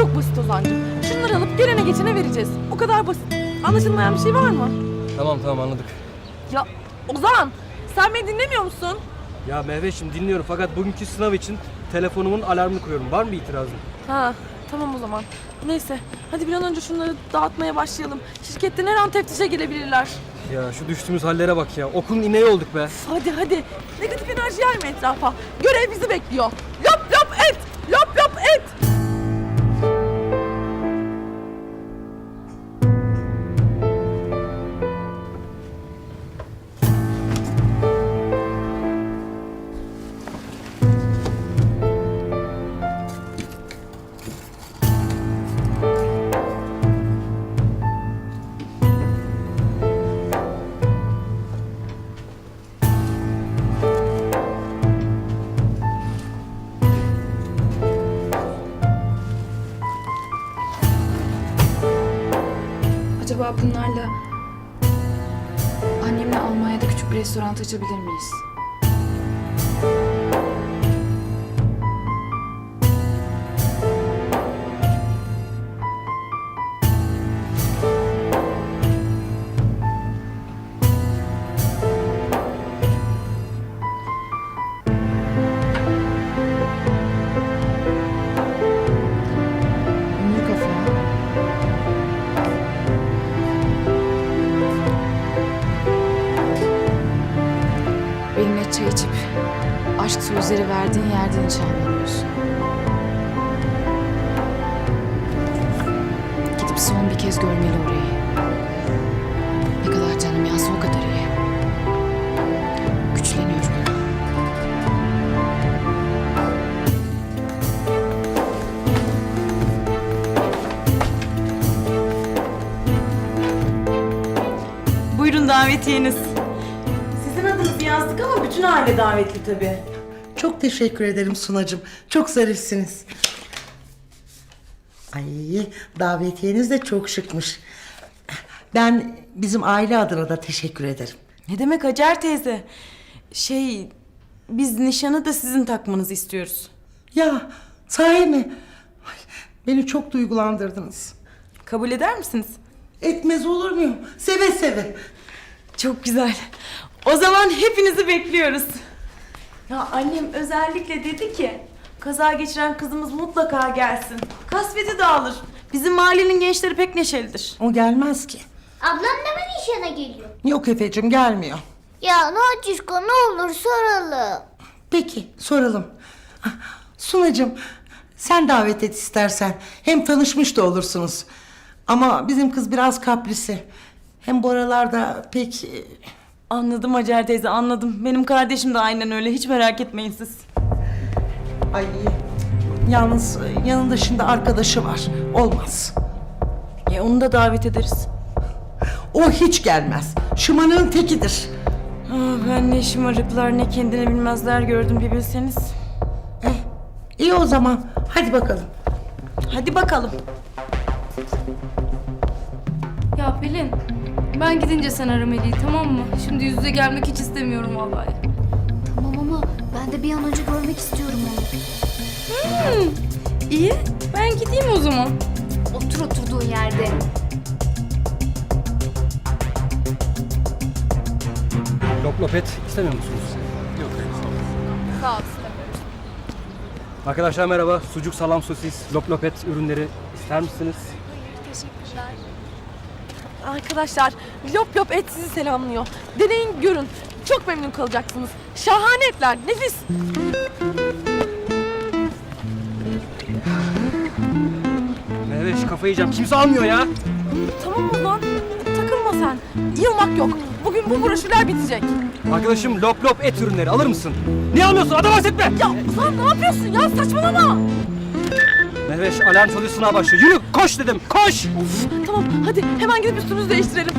çok basit Ozan'cığım. Şunları alıp gelene geçene vereceğiz. O kadar basit. Anlaşılmayan bir şey var mı? Tamam tamam anladık. Ya Ozan sen beni dinlemiyor musun? Ya Mehveş'im dinliyorum fakat bugünkü sınav için telefonumun alarmını koyuyorum. Var mı itirazın? Ha tamam o zaman. Neyse hadi bir an önce şunları dağıtmaya başlayalım. Şirketten her an teftişe gelebilirler. Ya şu düştüğümüz hallere bak ya. Okulun ineği olduk be. Hadi hadi. Negatif enerji yayma etrafa. Görev bizi bekliyor. Lop lop et. Lop lop et. Restoran açabilir miyiz? Buyurun davetiyeniz. Sizin adınızı yazdık ama bütün aile davetli tabii. Çok teşekkür ederim Sunacığım. Çok zarifsiniz. Ay davetiyeniz de çok şıkmış. Ben bizim aile adına da teşekkür ederim. Ne demek Hacer teyze? Şey, biz nişanı da sizin takmanızı istiyoruz. Ya sahi mi? Ay, beni çok duygulandırdınız. Kabul eder misiniz? Etmez olur muyum? Seve seve. Çok güzel. O zaman hepinizi bekliyoruz. Ya annem özellikle dedi ki kaza geçiren kızımız mutlaka gelsin. Kasveti dağılır. Bizim mahallenin gençleri pek neşelidir. O gelmez ki. Ablam da mı nişana geliyor? Yok Efe'cim gelmiyor. Ya Nacişko ne olur soralım. Peki soralım. Sunacığım sen davet et istersen. Hem tanışmış da olursunuz. Ama bizim kız biraz kaprisi. Hem bu aralarda pek... e, Anladım Hacer teyze anladım. Benim kardeşim de aynen öyle. Hiç merak etmeyin siz. Ay yalnız e, yanında şimdi arkadaşı var. Olmaz. Ya onu da davet ederiz. O hiç gelmez. Şımanığın tekidir. Ah, ben ne şımarıklar ne kendini bilmezler gördüm bir bilseniz. Eh, iyi o zaman. Hadi bakalım. Hadi bakalım. Ya Pelin, ben gidince sen ara Melih'i tamam mı? Şimdi yüz yüze gelmek hiç istemiyorum vallahi. Tamam ama ben de bir an önce görmek istiyorum onu. İyi, ben gideyim o zaman. Otur oturduğun yerde. Lop lop et istemiyor musunuz? Yok Sağ ol. Arkadaşlar merhaba. Sucuk, salam, sosis, lop lop et ürünleri ister misiniz? Arkadaşlar lop lop et sizi selamlıyor. Deneyin görün. Çok memnun kalacaksınız. Şahane etler. Nefis. Mehveş kafayı yiyeceğim. Kimse almıyor ya. Tamam mı lan? Takılma sen. Yılmak yok. Bugün bu broşürler bitecek. Arkadaşım lop lop et ürünleri alır mısın? Niye almıyorsun? Adam bahsetme. Ya Ozan ne yapıyorsun ya? Saçmalama. Mehveş alarm çalıyor sınav başlıyor. Yürü koş dedim koş. Tamam hadi hemen gidip üstümüzü değiştirelim.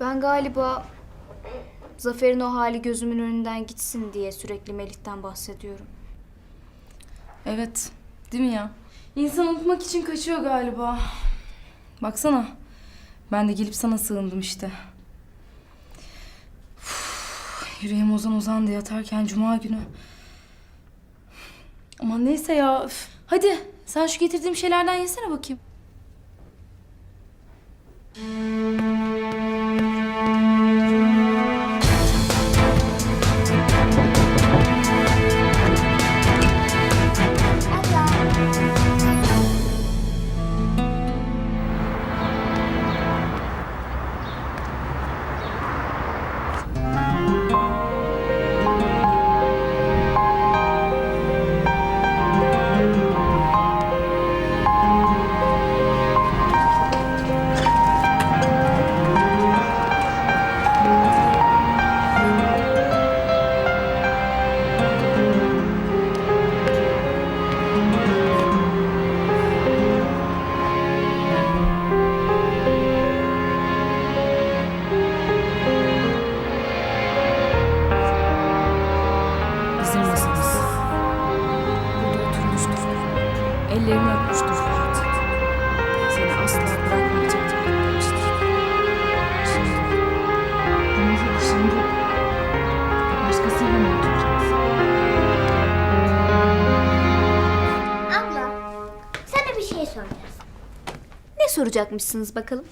Ben galiba Zafer'in o hali gözümün önünden gitsin diye sürekli Melih'ten bahsediyorum. Evet, değil mi ya? İnsan unutmak için kaçıyor galiba. Baksana, ben de gelip sana sığındım işte. Yüreğim ozan ozan da yatarken cuma günü. Aman neyse ya. üf. Hadi sen şu getirdiğim şeylerden yesene bakayım. Soracakmışsınız bakalım?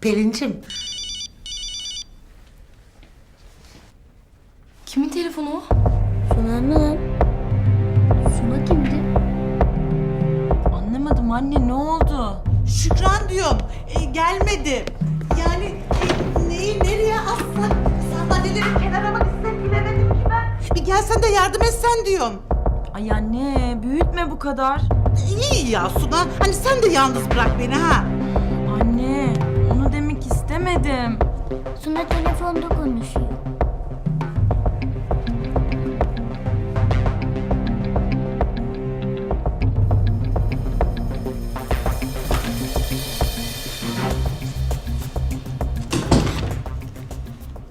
Pelincim Kimin telefonu o? Suna'nın. Suna kimdi? Anlamadım anne ne oldu? Şükran diyorum. E, gelmedi. Yani e, neyi nereye assak? Sandalyeleri kenara mı gitsek bilemedim ki ben. Bir gelsen de yardım etsen diyorum. Ay anne büyütme bu kadar. İyi ya Suna. Hani sen de yalnız bırak beni ha. Anne onu demek istemedim. Suna telefonda konuşuyor.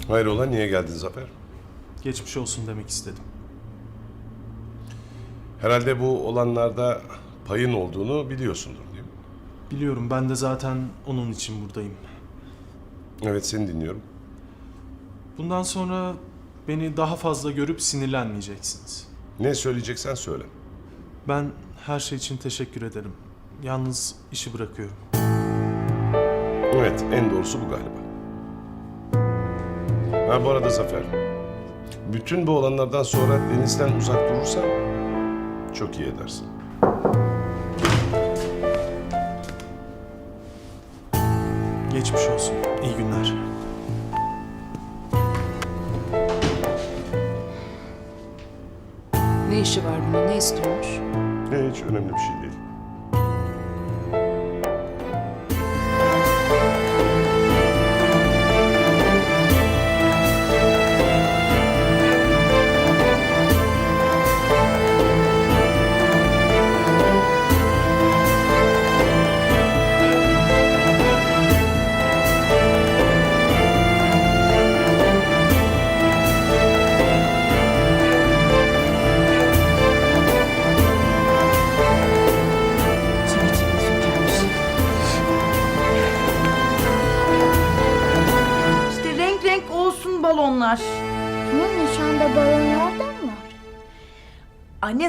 Hayrola niye geldin Zafer? Geçmiş olsun demek istedim. Herhalde bu olanlarda payın olduğunu biliyorsundur değil mi? Biliyorum ben de zaten onun için buradayım. Evet seni dinliyorum. Bundan sonra beni daha fazla görüp sinirlenmeyeceksiniz. Ne söyleyeceksen söyle. Ben her şey için teşekkür ederim. Yalnız işi bırakıyorum. Evet en doğrusu bu galiba. Ha bu arada Zafer. Bütün bu olanlardan sonra denizden uzak durursan çok iyi edersin. Geçmiş olsun. İyi günler. Ne işi var bunun? Ne istiyormuş? Ne hiç önemli bir şey değil.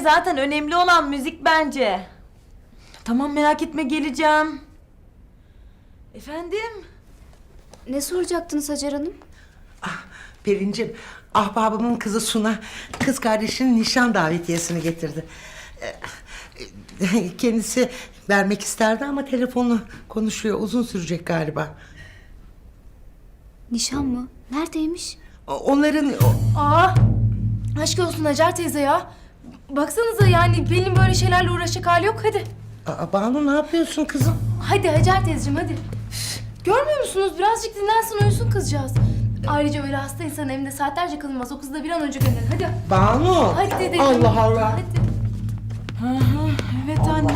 Zaten önemli olan müzik bence. Tamam merak etme geleceğim. Efendim? Ne soracaktınız Hacer Hanım? Pelincim, ahbabımın kızı Suna kız kardeşinin nişan davetiyesini getirdi. Ee, Kendisi vermek isterdi ama telefonu konuşuyor. Uzun sürecek galiba. Nişan mı? Neredeymiş? Onların o- Aa, aşk olsun Hacer teyze ya. Baksanıza yani Pelin böyle şeylerle uğraşacak hali yok hadi. Aa, Banu ne yapıyorsun kızım? Hadi Hacer teyzeciğim hadi. Üf, Görmüyor musunuz? Birazcık dinlensin uyusun kızcağız. Ayrıca öyle hasta insan evinde saatlerce kalınmaz. O kızı da bir an önce gönderin. Hadi. Banu. Hadi dedim. Allah Allah. Hadi. Evet anne.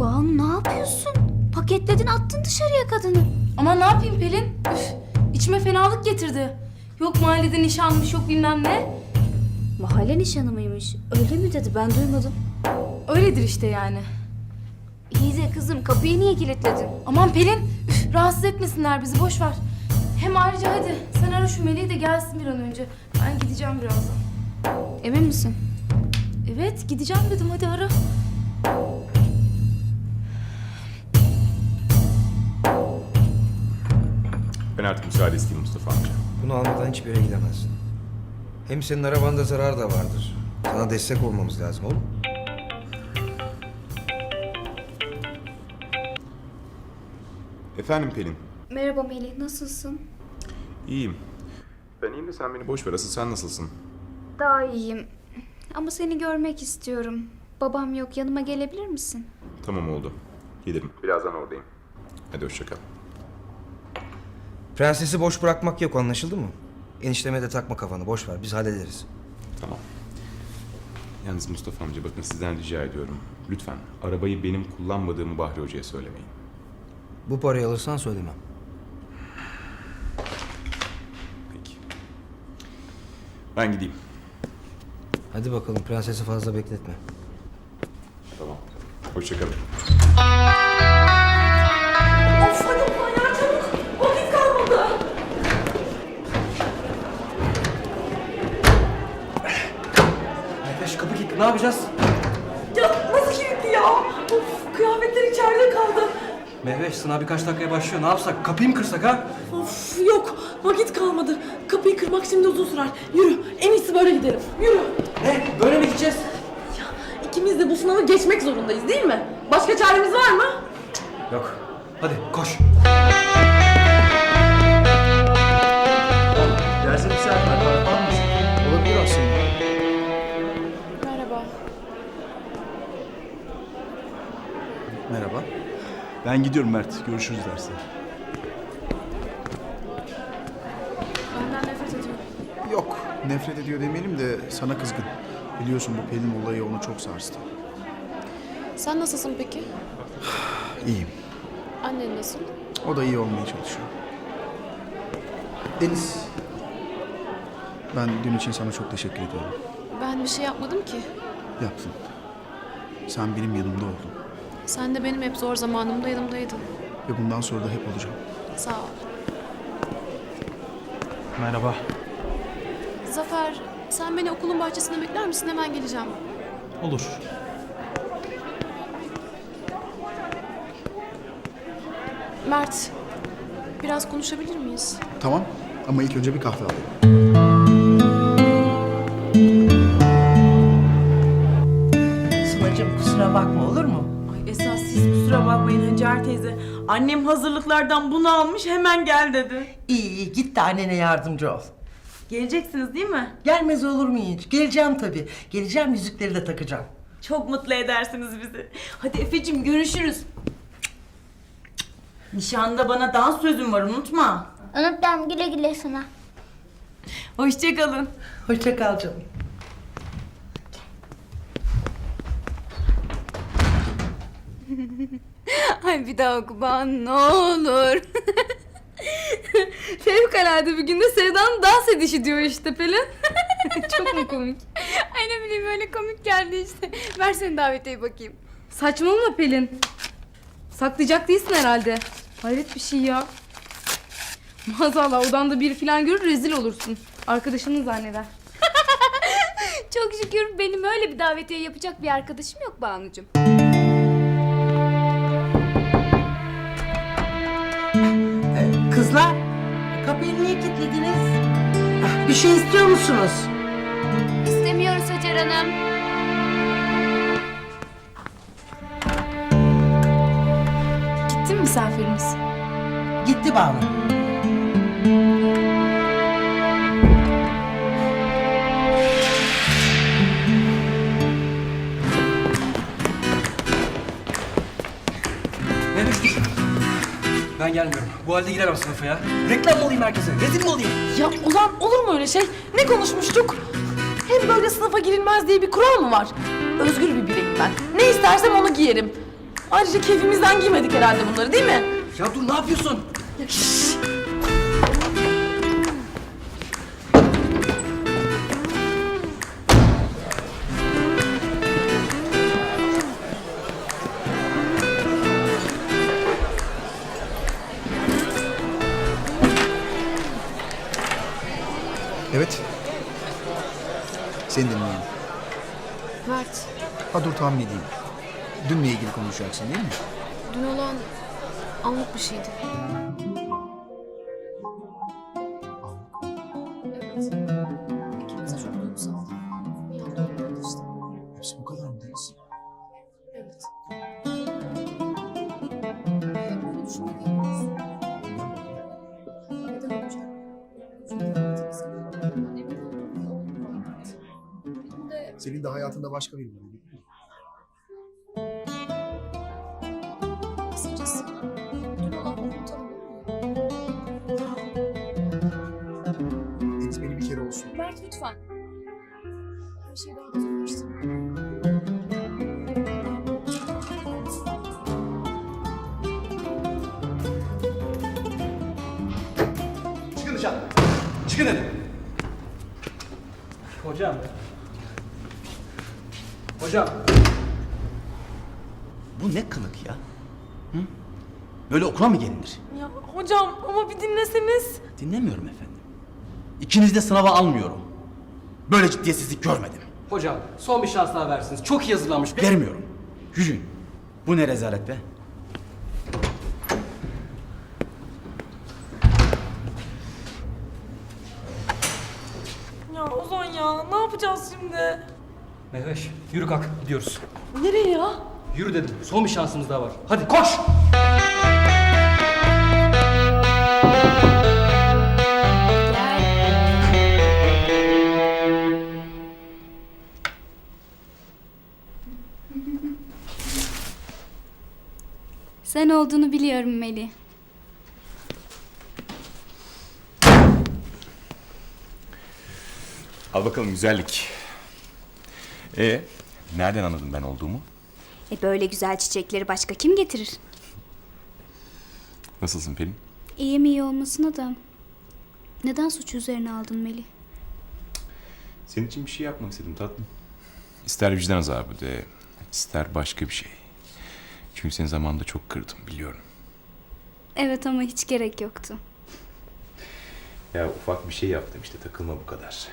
Banu ne yapıyorsun? Paketledin attın dışarıya kadını. Aman ne yapayım Pelin? Üf, içime fenalık getirdi. Yok mahallede nişanmış yok bilmem ne. Mahalle nişanı mıymış? Öyle mi dedi ben duymadım. Öyledir işte yani. İyi de kızım kapıyı niye kilitledin? Aman Pelin üf, rahatsız etmesinler bizi boş ver. Hem ayrıca hadi sen ara şu Melih'i de gelsin bir an önce. Ben gideceğim birazdan. Emin misin? Evet gideceğim dedim hadi ara. Ben artık müsaade isteyeyim Mustafa amca. Bunu almadan hiçbir yere gidemezsin. Hem senin arabanda zarar da vardır. Sana destek olmamız lazım oğlum. Efendim Pelin. Merhaba Melih, nasılsın? İyiyim. Ben iyiyim de sen beni boş ver. Asıl sen nasılsın? Daha iyiyim. Ama seni görmek istiyorum. Babam yok, yanıma gelebilir misin? Tamam oldu. Gelirim. Birazdan oradayım. Hadi hoşça kal. Prensesi boş bırakmak yok anlaşıldı mı? Enişteme de takma kafanı boş ver biz hallederiz. Tamam. Yalnız Mustafa amca bakın sizden rica ediyorum. Lütfen arabayı benim kullanmadığımı Bahri Hoca'ya söylemeyin. Bu parayı alırsan söylemem. Peki. Ben gideyim. Hadi bakalım prensesi fazla bekletme. Tamam. Hoşça ne yapacağız? Ya nasıl kilitli ya? Of kıyafetler içeride kaldı. Mehveş sınav birkaç dakikaya başlıyor. Ne yapsak? Kapıyı mı kırsak ha? Of yok vakit kalmadı. Kapıyı kırmak şimdi uzun sürer. Yürü en iyisi böyle gidelim. Yürü. Ne? Böyle mi gideceğiz? Ya ikimiz de bu sınavı geçmek zorundayız değil mi? Başka çaremiz var mı? Yok. Hadi koş. Ben gidiyorum Mert. Görüşürüz derste. Benden nefret ediyor. Yok. Nefret ediyor demeyelim de sana kızgın. Biliyorsun bu Pelin olayı onu çok sarstı. Sen nasılsın peki? İyiyim. Annen nasıl? O da iyi olmaya çalışıyor. Deniz. Ben dün için sana çok teşekkür ediyorum. Ben bir şey yapmadım ki. Yaptın. Sen benim yanımda oldun. Sen de benim hep zor zamanımda yanımdaydın. Ve bundan sonra da hep olacağım. Sağ ol. Merhaba. Zafer, sen beni okulun bahçesinde bekler misin? Hemen geleceğim. Olur. Mert, biraz konuşabilir miyiz? Tamam ama ilk önce bir kahve alayım. Hacer teyze. Annem hazırlıklardan bunu almış hemen gel dedi. İyi iyi git de annene yardımcı ol. Geleceksiniz değil mi? Gelmez olur mu hiç? Geleceğim tabii. Geleceğim yüzükleri de takacağım. Çok mutlu edersiniz bizi. Hadi Efe'cim görüşürüz. Nişanda bana dans sözüm var unutma. Unuttum güle güle sana. Hoşçakalın. Hoşça kal canım. Ay bir daha oku bana ne olur. Fevkalade bir günde Sevda'nın dans edişi diyor işte Pelin. Çok mu komik? Ay ne bileyim öyle komik geldi işte. Ver sen davetiyeyi bakayım. Saçmalama Pelin. Saklayacak değilsin herhalde. Hayret bir şey ya. Maazallah odanda bir falan görür rezil olursun. Arkadaşını zanneder. Çok şükür benim öyle bir davetiye yapacak bir arkadaşım yok Banucuğum. Kızlar kapıyı niye kilitlediniz? Ah, Bir şey istiyor musunuz? İstemiyoruz Hacer Hanım. Gitti mi misafiriniz? Gitti Banu. Ben gelmiyorum. Bu halde giremem sınıfa ya. Reklam mı olayım herkese? Rezil mi olayım? Ya Ozan olur mu öyle şey? Ne konuşmuştuk? Hem böyle sınıfa girilmez diye bir kural mı var? Özgür bir bireyim ben. Ne istersem onu giyerim. Ayrıca keyfimizden giymedik herhalde bunları değil mi? Ya dur ne yapıyorsun? Tahmin edeyim. Dünle ilgili konuşacaksın değil mi? dün olan anlık bir şeydi. Evet. İkimiz de çok duygusaldık. Bir anda oldu işte. Hepsi bu kadar mı değilsin? Evet. Böyle düşünmek. Neden olacak? Çünkü Senin de hayatında başka biri var. Lütfen. Her şey daha da zorlaştı. Çıkın dışarı. Çıkın dedim. Hocam. Hocam. Bu ne kılık ya? Hı? Böyle okula mı gelinir? Ya hocam ama bir dinleseniz. Dinlemiyorum efendim. İkinizi de sınava almıyorum. Böyle ciddiyetsizlik görmedim. Hocam son bir şans daha versiniz. Çok iyi hazırlanmış. Vermiyorum. Yürüyün. Bu ne rezalet be? Ya Ozan ya ne yapacağız şimdi? Mehveş yürü kalk gidiyoruz. Nereye ya? Yürü dedim. Son bir şansımız daha var. Hadi koş. Sen olduğunu biliyorum Meli. Al bakalım güzellik. E nereden anladın ben olduğumu? E böyle güzel çiçekleri başka kim getirir? Nasılsın Pelin? İyi mi iyi olmasına da neden suç üzerine aldın Meli? Senin için bir şey yapmak istedim tatlım. İster vicdan azabı de, ister başka bir şey. Çünkü seni zamanında çok kırdım biliyorum. Evet ama hiç gerek yoktu. Ya ufak bir şey yaptım işte takılma bu kadar.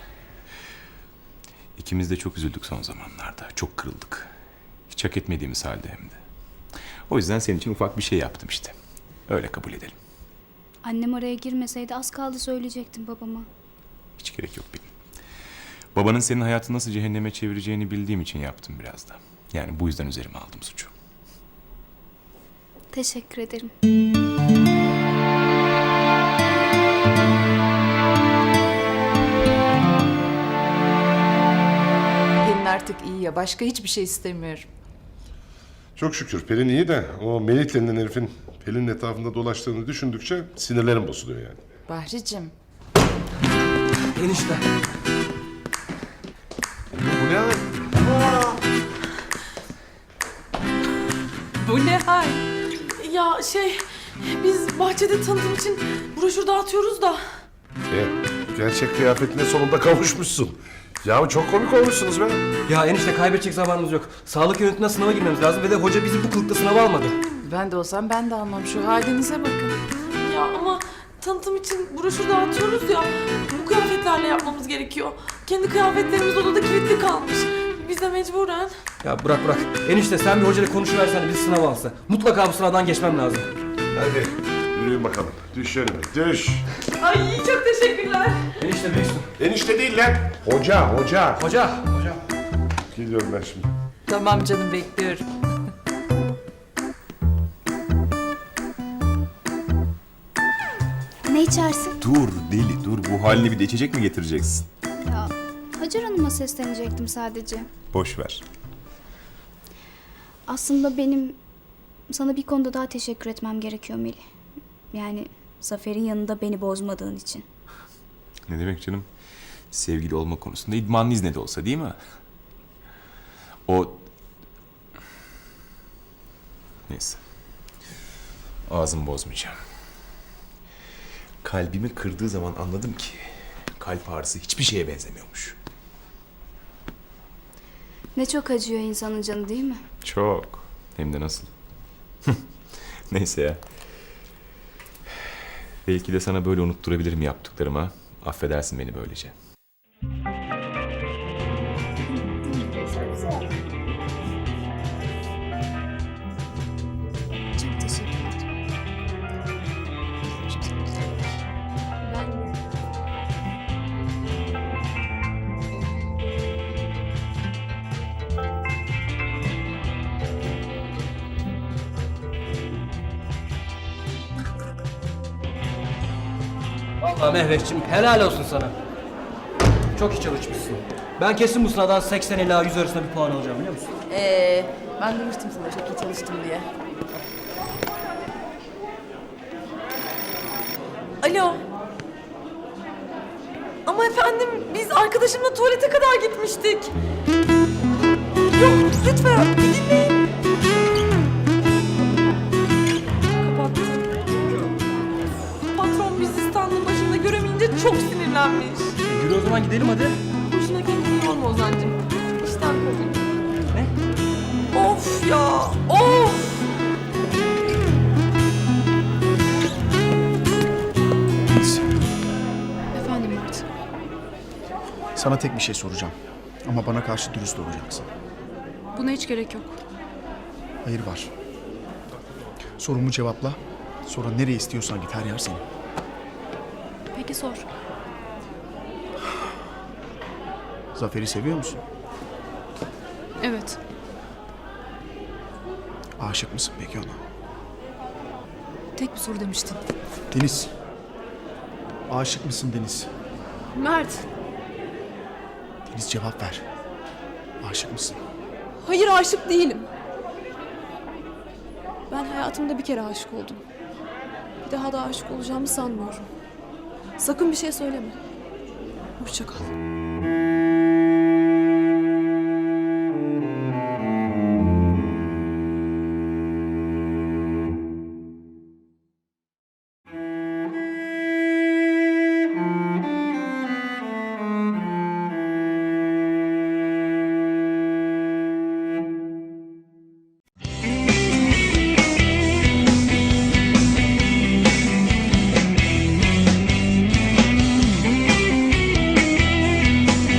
İkimiz de çok üzüldük son zamanlarda. Çok kırıldık. Hiç hak etmediğimiz halde hem de. O yüzden senin için ufak bir şey yaptım işte. Öyle kabul edelim. Annem oraya girmeseydi az kaldı söyleyecektim babama. Hiç gerek yok benim. Babanın senin hayatını nasıl cehenneme çevireceğini bildiğim için yaptım biraz da. Yani bu yüzden üzerime aldım suçu. Teşekkür ederim. Pelin artık iyi ya. Başka hiçbir şey istemiyorum. Çok şükür Pelin iyi de o Melih denilen herifin Pelin'in etrafında dolaştığını düşündükçe sinirlerim bozuluyor yani. Bahricim. Enişte. Bu ne hal? Bu ne hal? Ya şey biz bahçede tanıtım için broşür dağıtıyoruz da. E, gerçek kıyafetine sonunda kavuşmuşsun. Ya çok komik olmuşsunuz be. Ya enişte kaybedecek zamanımız yok. Sağlık yönetimine sınava girmemiz lazım ve de hoca bizi bu kılıkta sınava almadı. Ben de olsam ben de almam. Şu halinize bakın. Ya ama tanıtım için broşür dağıtıyoruz ya. Bu kıyafetlerle yapmamız gerekiyor. Kendi kıyafetlerimiz odada kilitli kalmış. Biz de mecburen. Ya bırak bırak. Enişte sen bir hocayla konuşuversen bizi sınava alsa. Mutlaka bu sınavdan geçmem lazım. Hadi yürüyün bakalım. Düş önüme düş. Ay çok teşekkürler. Enişte büyüksün. Enişte değil lan. Hoca hoca. Hoca. Hoca. Gidiyorum ben şimdi. Tamam canım bekliyorum. Ne içersin? Dur deli dur bu halini bir de içecek mi getireceksin? Hacer Hanım'a seslenecektim sadece. Boş ver. Aslında benim sana bir konuda daha teşekkür etmem gerekiyor Melih. Yani Zafer'in yanında beni bozmadığın için. Ne demek canım? Sevgili olma konusunda idmanlıyız ne de olsa değil mi? O... Neyse. Ağzımı bozmayacağım. Kalbimi kırdığı zaman anladım ki kalp ağrısı hiçbir şeye benzemiyormuş. Ne çok acıyor insanın canı değil mi? Çok. Hem de nasıl? Neyse ya. Belki de sana böyle unutturabilirim yaptıklarıma. Affedersin beni böylece. Vallahi Mehveş'cim helal olsun sana. Çok iyi çalışmışsın. Ben kesin bu sınavdan 80 ila 100 arasında bir puan alacağım biliyor musun? Ee, ben demiştim sana çok iyi çalıştım diye. Alo. Ama efendim biz arkadaşımla tuvalete kadar gitmiştik. Yok lütfen bir dinleyin. E, yürü o zaman gidelim hadi. Hoşuna gitmiyor mu Ozan'cığım? İşten kovdum. Ne? Of ya, of! Deniz, Efendim Mert. sana tek bir şey soracağım. Ama bana karşı dürüst olacaksın. Buna hiç gerek yok. Hayır var. Sorumu cevapla. Sonra nereye istiyorsan git her yer senin. Peki sor. Zafer'i seviyor musun? Evet. Aşık mısın peki ona? Tek bir soru demiştin. Deniz. Aşık mısın Deniz? Mert. Deniz cevap ver. Aşık mısın? Hayır aşık değilim. Ben hayatımda bir kere aşık oldum. Bir daha da aşık olacağımı sanmıyorum. Sakın bir şey söyleme. Hoşça kal.